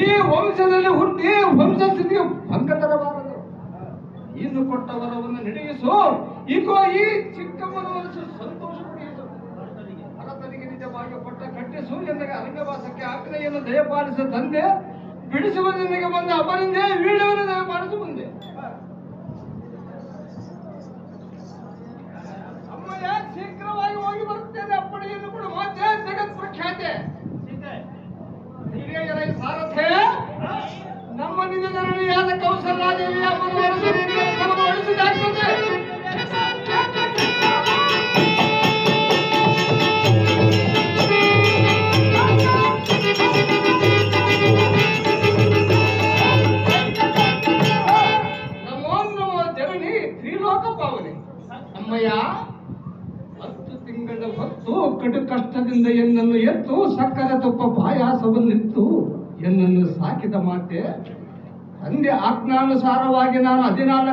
ಈ ವಂಶದಲ್ಲಿ ಹುಟ್ಟಿ ವಂಶ ಸ್ಥಿತಿಗೆ ಭಂಗ ತರಬಾರದು ಇನ್ನು ಕೊಟ್ಟ ವರವನ್ನು ನಡೆಯಿಸು ಈಗೋ ಈ ಚಿಕ್ಕಮ್ಮನ ಮನಸ್ಸು ಸಂತೋಷ ಪಡೆಯಿಸು. ಭರತನಿಗೆ ನಿಜವಾಗಿ ಕೊಟ್ಟ ಕಟ್ಟಿಸು ಸೂರ್ಯನಿಗೆ ಅರಂಗವಾಸಕ್ಕೆ ಆಜ್ಞೆಯನ್ನು ದಯಪಾಲಿಸ ತಂದೆ, ಬಿಡಿಸುವ ನಿನಗೆ ಬಂದ ಅಪರಿಂದೇ ವೀಳವನ್ನು ದಯಪಾಲಿಸು. ಪಾವನೆ. ಅಮ್ಮಯ್ಯ, ಹತ್ತು ತಿಂಗಳ ಹೊತ್ತು ಕಡು ಕಷ್ಟದಿಂದ ಎನ್ನನ್ನು ಎತ್ತು, ಸಕ್ಕರೆ ತುಪ್ಪ ಪಾಯಾಸವನ್ನಿತ್ತು. ಎನ್ನನ್ನು ಸಾಕಿದ ಮಾತೆ, ತಂದೆ ಆಜ್ಞಾನುಸಾರವಾಗಿ ನಾನು ಹದಿನಾಲ್ಕು